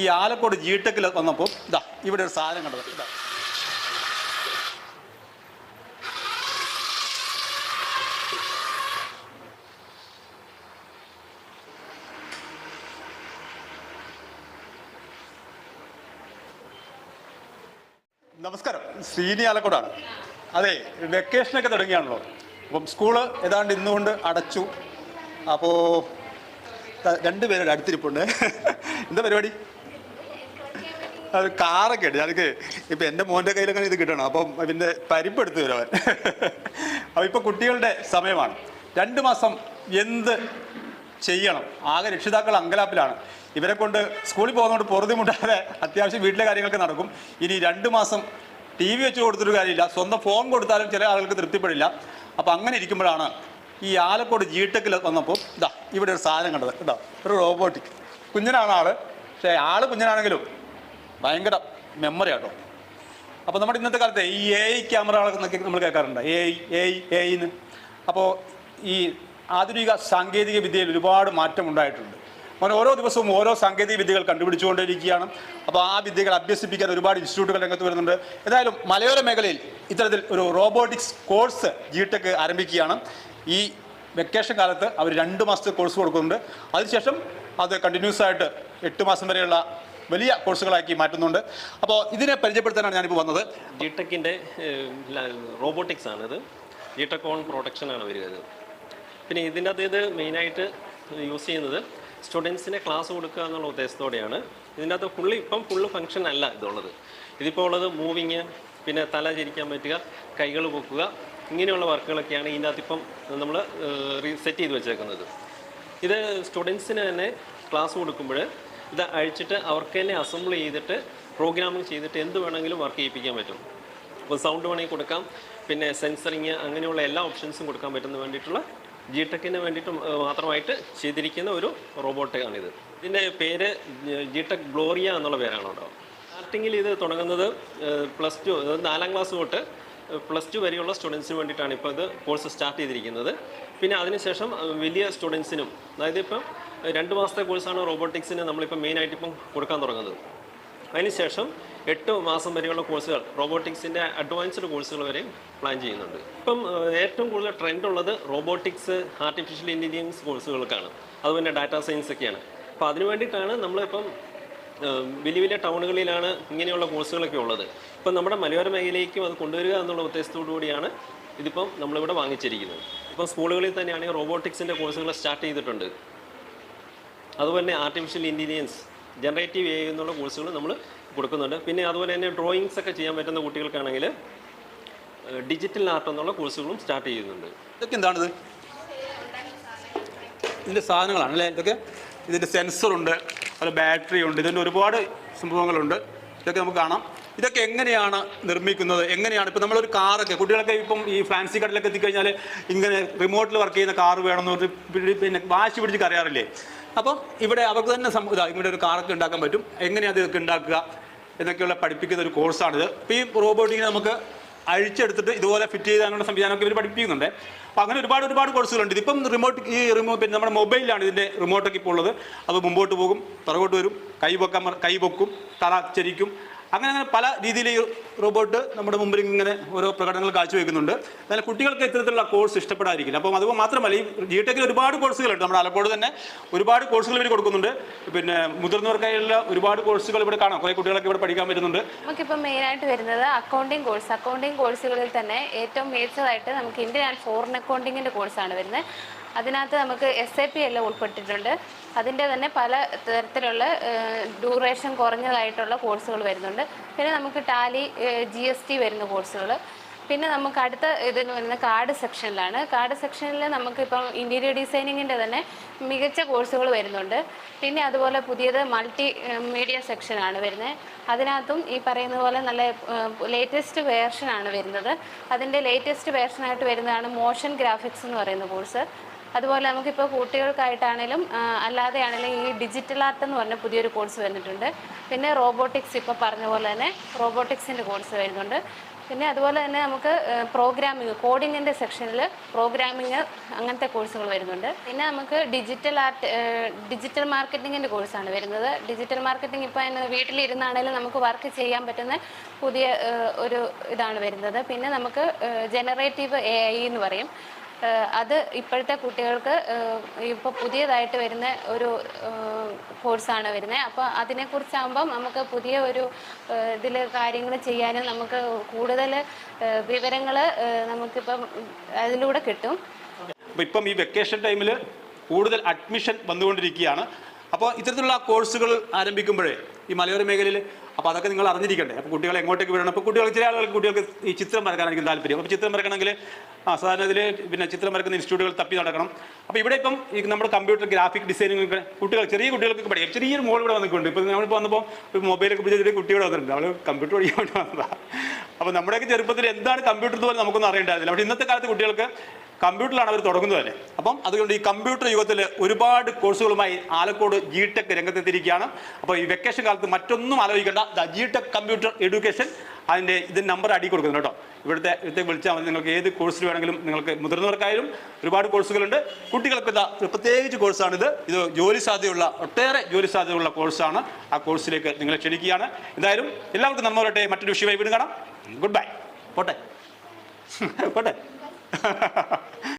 ഈ ആലക്കോട് ജി ടെക്കിൽ വന്നപ്പോൾ ഇതാ ഇവിടെ ഒരു സാധനം കണ്ടത് ഇതാ. നമസ്കാരം ശ്രീനി ആലക്കോടാണ്. അതെ വെക്കേഷനൊക്കെ തുടങ്ങിയാണല്ലോ. അപ്പം സ്കൂൾ ഏതാണ്ട് ഇന്നുകൊണ്ട് അടച്ചു. അപ്പോൾ രണ്ടുപേരുടെ അടുത്തിരിപ്പുണ്ട്. എന്താ പരിപാടി? അത് കാറൊക്കെ ഉണ്ട്. അതൊക്കെ ഇപ്പം എന്റെ മോന്റെ കയ്യിലൊക്കെ ഇത് കിട്ടണം. അപ്പം പിന്നെ പരിപ്പ് എടുത്തു തരും അവൻ. അപ്പോൾ ഇപ്പോൾ കുട്ടികളുടെ സമയമാണ്. രണ്ട് മാസം എന്ത് ചെയ്യണം? ആകെ രക്ഷിതാക്കൾ അങ്കലാപ്പിലാണ്. ഇവരെ കൊണ്ട് സ്കൂളിൽ പോകുന്നതുകൊണ്ട് പൊറുതിമുട്ടാതെ അത്യാവശ്യം വീട്ടിലെ കാര്യങ്ങളൊക്കെ നടക്കും. ഇനി രണ്ട് മാസം ടി വി വെച്ച് കൊടുത്തിട്ട് കാര്യമില്ല. സ്വന്തം ഫോൺ കൊടുത്താലും ചില ആളുകൾക്ക് തൃപ്തിപ്പെടില്ല. അപ്പോൾ അങ്ങനെ ഇരിക്കുമ്പോഴാണ് ഈ ആലക്കോട് ജി ടെക്കിൽ വന്നപ്പോൾ ഇതാ ഇവിടെ ഒരു സാധനം കണ്ടത്. കേട്ടോ ഒരു റോബോട്ടിക്. കുഞ്ഞനാണ് ആൾ. പക്ഷേ ആൾ കുഞ്ഞനാണെങ്കിലും ഭയങ്കര മെമ്മറി ആട്ടോ. അപ്പോൾ നമ്മുടെ ഇന്നത്തെ കാലത്ത് ഈ എ ഐ ക്യാമറകളൊക്കെ നമ്മൾ കേൾക്കാറുണ്ട്. A I A I A ഐന്ന് അപ്പോൾ ഈ ആധുനിക സാങ്കേതിക വിദ്യയിൽ ഒരുപാട് മാറ്റം ഉണ്ടായിട്ടുണ്ട്. അങ്ങനെ ഓരോ ദിവസവും ഓരോ സാങ്കേതിക വിദ്യകൾ കണ്ടുപിടിച്ചുകൊണ്ടിരിക്കുകയാണ് അപ്പോൾ ആ വിദ്യകൾ അഭ്യസിപ്പിക്കാൻ ഒരുപാട് ഇൻസ്റ്റിറ്റ്യൂട്ടുകൾ രംഗത്ത് വരുന്നുണ്ട്. ഏതായാലും മലയോര മേഖലയിൽ ഇത്തരത്തിൽ ഒരു റോബോട്ടിക്സ് കോഴ്സ് ജി ടെക് ആരംഭിക്കുകയാണ്. ഈ വെക്കേഷൻ കാലത്ത് അവർ രണ്ട് മാസത്തെ കോഴ്സ് കൊടുക്കുന്നുണ്ട്. അതിനുശേഷം അത് കണ്ടിന്യൂസ് ആയിട്ട് എട്ട് മാസം വരെയുള്ള വലിയ കോഴ്സുകളാക്കി മാറ്റുന്നുണ്ട്. അപ്പോൾ ഇതിനെ പരിചയപ്പെടുത്താനാണ് ഞാനിപ്പോൾ വന്നത്. ജിടെക്കിന്റെ റോബോട്ടിക്സ് ആണിത്. ജിടെക്കോൺ പ്രൊഡക്ഷൻ ആണ് വരിക പിന്നെ ഇതിന്റെ അത് ഇത് മെയിനായിട്ട് യൂസ് ചെയ്യുന്നത് സ്റ്റുഡൻസിനെ ക്ലാസ് കൊടുക്കുക എന്നുള്ള ഉദ്ദേശത്തോടെയാണ്. ഇതിന്റെ അകത്ത് ഫുള്ള് ഇപ്പം ഫുള്ള് ഫങ്ഷൻ അല്ല ഇതുള്ളത്. ഇതിപ്പോൾ ഉള്ളത് മൂവിങ് പിന്നെ തല ചിരിക്കാൻ പറ്റുക കൈകൾ പൊക്കുക ഇങ്ങനെയുള്ള വർക്കുകളൊക്കെയാണ് ഇതിന്റെ അകത്ത് ഇപ്പം നമ്മൾ സെറ്റ് ചെയ്ത് വെച്ചേക്കുന്നത്. ഇത് സ്റ്റുഡൻസിന് തന്നെ ക്ലാസ് കൊടുക്കുമ്പോൾ ഇത് അഴിച്ചിട്ട് അവർക്ക് തന്നെ അസംബിൾ ചെയ്തിട്ട് പ്രോഗ്രാമിംഗ് ചെയ്തിട്ട് എന്ത് വേണമെങ്കിലും വർക്ക് ചെയ്യിപ്പിക്കാൻ പറ്റും. അപ്പോൾ സൗണ്ട് വേണമെങ്കിൽ കൊടുക്കാം. പിന്നെ സെൻസറിങ് അങ്ങനെയുള്ള എല്ലാ ഓപ്ഷൻസും കൊടുക്കാൻ പറ്റുന്ന വേണ്ടിയിട്ടുള്ള ജി ടെക്കിന് വേണ്ടിയിട്ട് മാത്രമായിട്ട് ചെയ്തിരിക്കുന്ന ഒരു റോബോട്ടാണിത് ഇതിന്റെ പേര് ജി ടെക് ഗ്ലോറിയ എന്നുള്ള പേരാണ് കേട്ടോ. സ്റ്റാർട്ടിങ്ങിൽ ഇത് തുടങ്ങുന്നത് പ്ലസ് ടു നാലാം ക്ലാസ് തൊട്ട് പ്ലസ് ടു വരെയുള്ള സ്റ്റുഡൻസിന് വേണ്ടിയിട്ടാണ് ഇപ്പോൾ ഇത് കോഴ്സ് സ്റ്റാർട്ട് ചെയ്തിരിക്കുന്നത്. പിന്നെ അതിനുശേഷം വലിയ സ്റ്റുഡൻസിനും അതായത് ഇപ്പം രണ്ട് മാസത്തെ കോഴ്സാണ് റോബോട്ടിക്സിന് മെയിൻ മെയിനായിട്ട് ഇപ്പം കൊടുക്കാൻ തുടങ്ങുന്നത്. അതിനുശേഷം എട്ട് മാസം വരെയുള്ള കോഴ്സുകൾ റോബോട്ടിക്സിന്റെ അഡ്വാൻസ്ഡ് കോഴ്സുകൾ വരെയും പ്ലാൻ ചെയ്യുന്നുണ്ട്. ഇപ്പം ഏറ്റവും കൂടുതൽ ട്രെൻഡ് ഉള്ളത് റോബോട്ടിക്സ് ആർട്ടിഫിഷ്യൽ ഇന്റലിജൻസ് കോഴ്സുകൾക്കാണ്. അതുപോലെ ഡാറ്റാ സയൻസ് ഒക്കെയാണ് അപ്പോൾ അതിനു വേണ്ടിയിട്ടാണ് നമ്മളിപ്പം വലിയ വലിയ ടൗണുകളിലാണ് ഇങ്ങനെയുള്ള കോഴ്സുകളൊക്കെ ഉള്ളത്. ഇപ്പം നമ്മുടെ മലയോര മേഖലയിലേക്കും അത് കൊണ്ടുവരിക എന്നുള്ള ഉദ്ദേശത്തോടു കൂടിയാണ് ഇതിപ്പം നമ്മളിവിടെ വാങ്ങിച്ചിരിക്കുന്നത്. ഇപ്പം സ്കൂളുകളിൽ തന്നെയാണ് റോബോട്ടിക്സിന്റെ കോഴ്സുകൾ സ്റ്റാർട്ട് ചെയ്തിട്ടുണ്ട്. അതുപോലെ തന്നെ ആർട്ടിഫിഷ്യൽ ഇന്റലിജൻസ് ജനറേറ്റീവ് എ എന്നുള്ള കോഴ്സുകൾ നമ്മൾ കൊടുക്കുന്നുണ്ട്. പിന്നെ അതുപോലെ തന്നെ ഡ്രോയിങ്സ് ഒക്കെ ചെയ്യാൻ പറ്റുന്ന കുട്ടികൾക്കാണെങ്കിൽ ഡിജിറ്റൽ ആർട്ട് എന്നുള്ള കോഴ്സുകളും സ്റ്റാർട്ട് ചെയ്യുന്നുണ്ട്. ഇതൊക്കെ എന്താണിത്? ഇതിന്റെ സാധനങ്ങളാണ് അല്ലേ? ഇതൊക്കെ ഇതിന്റെ സെൻസറുണ്ട് അതുപോലെ ബാറ്ററി ഉണ്ട് ഇതിന്റെ ഒരുപാട് സംഭവങ്ങളുണ്ട്. ഇതൊക്കെ നമുക്ക് കാണാം. ഇതൊക്കെ എങ്ങനെയാണ് നിർമ്മിക്കുന്നത്? എങ്ങനെയാണ് ഇപ്പം നമ്മളൊരു കാറൊക്കെ കുട്ടികളൊക്കെ ഇപ്പം ഈ ഫാൻസി കടലൊക്കെ എത്തിക്കഴിഞ്ഞാൽ ഇങ്ങനെ റിമോട്ടിൽ വർക്ക് ചെയ്യുന്ന കാർ വേണമെന്ന് പറഞ്ഞ് പിന്നെ വാശി പിടിച്ച് കറിയാറില്ലേ അപ്പം ഇവിടെ അവർക്ക് തന്നെ ഇതാ ഇവിടെ ഒരു കാറൊക്കെ ഉണ്ടാക്കാൻ പറ്റും. എങ്ങനെയാണ് ഇതൊക്കെ ഉണ്ടാക്കുക എന്നൊക്കെയുള്ള പഠിപ്പിക്കുന്ന ഒരു കോഴ്സാണിത് ഇപ്പോൾ ഈ റോബോട്ടിങ്ങിനെ നമുക്ക് അഴിച്ചെടുത്തിട്ട് ഇതുപോലെ ഫിറ്റ് ചെയ്താനുള്ള സംവിധാനമൊക്കെ ഇവർ പഠിപ്പിക്കുന്നുണ്ട്. അപ്പോൾ അങ്ങനെ ഒരുപാട് ഒരുപാട് കോഴ്സുകളുണ്ട് ഇതിപ്പം റിമോട്ട് ഈ റിമോട്ട് പിന്നെ നമ്മുടെ മൊബൈലിലാണ് ഇതിന്റെ റിമോട്ടൊക്കെ ഇപ്പോൾ ഉള്ളത്. അത് മുമ്പോട്ട് പോകും പുറകോട്ട് വരും കൈ പൊക്കാൻ കൈ പൊക്കും തല ചരിക്കും അങ്ങനെ അങ്ങനെ പല രീതിയിൽ ഈ റോബോട്ട് നമ്മുടെ മുമ്പിൽ ഇങ്ങനെ ഓരോ പ്രകടനങ്ങൾ കാഴ്ചവെക്കുന്നുണ്ട്. എന്നാൽ കുട്ടികൾക്ക് ഇത്തരത്തിലുള്ള കോഴ്സ് ഇഷ്ടപ്പെടാതിരിക്കില്ല. അപ്പോൾ അതുപോലെ മാത്രമല്ല ഈ ജി ടെക്കിൽ ഒരുപാട് കോഴ്സുകളുണ്ട്. നമ്മുടെ ആലക്കോട് തന്നെ ഒരുപാട് കോഴ്സുകൾ ഇവർ കൊടുക്കുന്നുണ്ട്. പിന്നെ മുതിർന്നവർക്കായുള്ള ഒരുപാട് കോഴ്സുകൾ ഇവിടെ കാണാം. കുറെ കുട്ടികളൊക്കെ ഇവിടെ പഠിക്കാൻ പറ്റുന്നുണ്ട്. നമുക്കിപ്പോൾ മെയിനായിട്ട് വരുന്നത് അക്കൗണ്ടിങ് കോഴ്സ് അക്കൗണ്ടിങ് കോഴ്സുകളിൽ തന്നെ ഏറ്റവും മികച്ചതായിട്ട് നമുക്ക് ഇന്ത്യൻ ആൻഡ് ഫോറിൻ അക്കൗണ്ടിങ്ങിന്റെ കോഴ്സാണ് വരുന്നത്. അതിനകത്ത് നമുക്ക് എസ് എ പി എല്ലാം ഉൾപ്പെട്ടിട്ടുണ്ട്. അതിന്റെ തന്നെ പല തരത്തിലുള്ള ഡ്യൂറേഷൻ കുറഞ്ഞതായിട്ടുള്ള കോഴ്സുകൾ വരുന്നുണ്ട്. പിന്നെ നമുക്ക് ടാലി ജി എസ് ടി വരുന്ന കോഴ്സുകൾ പിന്നെ നമുക്ക് അടുത്ത ഇതെന്ന് പറയുന്നത് കാർഡ് സെക്ഷനിലാണ് കാർഡ് സെക്ഷനിൽ നമുക്കിപ്പം ഇന്റീരിയർ ഡിസൈനിങ്ങിന്റെ തന്നെ മികച്ച കോഴ്സുകൾ വരുന്നുണ്ട്. പിന്നെ അതുപോലെ പുതിയത് മൾട്ടി മീഡിയ സെക്ഷനാണ് വരുന്നത് അതിനകത്തും ഈ പറയുന്ന പോലെ നല്ല ലേറ്റസ്റ്റ് വേർഷനാണ് വരുന്നത്. അതിന്റെ ലേറ്റസ്റ്റ് വേർഷനായിട്ട് വരുന്നതാണ് മോഷൻ ഗ്രാഫിക്സ് എന്ന് പറയുന്ന കോഴ്സ് അതുപോലെ നമുക്കിപ്പോൾ കുട്ടികൾക്കായിട്ടാണേലും അല്ലാതെയാണെങ്കിലും ഈ ഡിജിറ്റൽ ആർട്ട് എന്ന് പറഞ്ഞ പുതിയൊരു കോഴ്സ് വന്നിട്ടുണ്ട്. പിന്നെ റോബോട്ടിക്സ് ഇപ്പോൾ പറഞ്ഞ പോലെ തന്നെ റോബോട്ടിക്സിന്റെ കോഴ്സ് വരുന്നുണ്ട്. പിന്നെ അതുപോലെ തന്നെ നമുക്ക് പ്രോഗ്രാമിങ് കോഡിങ്ങിന്റെ സെക്ഷനിൽ പ്രോഗ്രാമിങ് അങ്ങനത്തെ കോഴ്സുകൾ വരുന്നുണ്ട്. പിന്നെ നമുക്ക് ഡിജിറ്റൽ ആർട്ട് ഡിജിറ്റൽ മാർക്കറ്റിങ്ങിന്റെ കോഴ്സാണ് വരുന്നത്. ഡിജിറ്റൽ മാർക്കറ്റിംഗ് ഇപ്പോൾ അതിന് വീട്ടിലിരുന്നാണെങ്കിലും നമുക്ക് വർക്ക് ചെയ്യാൻ പറ്റുന്ന പുതിയ ഒരു ഇതാണ് വരുന്നത്. പിന്നെ നമുക്ക് ജനറേറ്റീവ് എ ഐ എന്ന് പറയും. അത് ഇപ്പോഴത്തെ കുട്ടികൾക്ക് ഇപ്പോൾ പുതിയതായിട്ട് വരുന്ന ഒരു കോഴ്സാണ് വരുന്നത് അപ്പോൾ അതിനെക്കുറിച്ചാകുമ്പം നമുക്ക് പുതിയ ഒരു ഇതിൽ കാര്യങ്ങൾ ചെയ്യാനും നമുക്ക് കൂടുതൽ വിവരങ്ങൾ നമുക്കിപ്പം അതിലൂടെ കിട്ടും. ഇപ്പം ഈ വെക്കേഷൻ ടൈമിൽ കൂടുതൽ അഡ്മിഷൻ വന്നുകൊണ്ടിരിക്കുകയാണ്. അപ്പോൾ ഇത്തരത്തിലുള്ള കോഴ്സുകൾ ആരംഭിക്കുമ്പോഴേ ഈ മലയോര മേഖലയിൽ അപ്പോൾ അതൊക്കെ നിങ്ങൾ അറിഞ്ഞിരിക്കണ്ടേ. അപ്പോൾ കുട്ടികൾ എങ്ങോട്ടേക്ക് വിടണം? അപ്പോൾ കുട്ടികൾ ചില ആളുകൾക്ക് കുട്ടികൾക്ക് ഈ ചിത്രം വരക്കാനായിരിക്കും താല്പര്യം. അപ്പോൾ ചിത്രം വരക്കണമെങ്കിൽ ആ സാധാരണ ഇതിൽ പിന്നെ ചിത്രം വരക്കുന്ന ഇൻസ്റ്റിറ്റ്യൂട്ടുകൾ തപ്പി നടക്കണം. അപ്പോൾ ഇവിടെ ഇപ്പം ഈ നമ്മുടെ കമ്പ്യൂട്ടർ ഗ്രാഫിക് ഡിസൈനിങ് കുട്ടികൾ ചെറിയ കുട്ടികൾക്ക് പഠിക്കാം. ചെറിയൊരു മോൾ ഇവിടെ വന്നിട്ടുണ്ട്. ഇപ്പോൾ നമ്മളിപ്പോൾ വന്നപ്പോൾ ഒരു മൊബൈലൊക്കെ പിടിച്ച കുട്ടിയോട് വന്നിട്ടുണ്ട്. അവൾ കമ്പ്യൂട്ടർ പഠിക്കാൻ വേണ്ടി വന്നതാണ് അപ്പോൾ നമ്മുടെയൊക്കെ ചെറുപ്പത്തിൽ എന്താണ് കമ്പ്യൂട്ടർ എന്ന് പറഞ്ഞാൽ നമുക്കൊന്നും അറിയേണ്ടായിരുന്നില്ല. പക്ഷേ ഇന്നത്തെ കാലത്ത് കുട്ടികൾക്ക് കമ്പ്യൂട്ടറിലാണ് അവർ തുടങ്ങുന്നത് തന്നെ. അപ്പം അതുകൊണ്ട് ഈ കമ്പ്യൂട്ടർ യുഗത്തിൽ ഒരുപാട് കോഴ്സുകളുമായി ആലക്കോട് ജി ടെക് രംഗത്തെത്തിയിരിക്കുകയാണ്. അപ്പോൾ ഈ വെക്കേഷൻ കാലത്ത് മറ്റൊന്നും ആലോചിക്കേണ്ട. The G tech computer education അതിന്റെ ഇത് നമ്പർ അടി കൊടുക്കുന്നു കേട്ടോ. ഇവിടുത്തെ ഇവിടുത്തെ വിളിച്ചാൽ മതി. നിങ്ങൾക്ക് ഏത് കോഴ്സിൽ വേണമെങ്കിലും നിങ്ങൾക്ക് മുതിർന്നവർക്കായാലും ഒരുപാട് കോഴ്സുകളുണ്ട്. കുട്ടികൾക്ക് ഇതാ പ്രത്യേകിച്ച് കോഴ്സാണിത്. ഇത് ജോലി സാധ്യതയുള്ള ഒട്ടേറെ ജോലി സാധ്യതയുള്ള കോഴ്സാണ്. ആ കോഴ്സിലേക്ക് നിങ്ങളെ ക്ഷണിക്കുകയാണ്. എന്തായാലും എല്ലാവർക്കും നന്മ വരട്ടെ. മറ്റൊരു വിഷയമായി വീണ്ടും കാണാം. ഗുഡ് ബൈ പോട്ടെ. പോട്ടെ.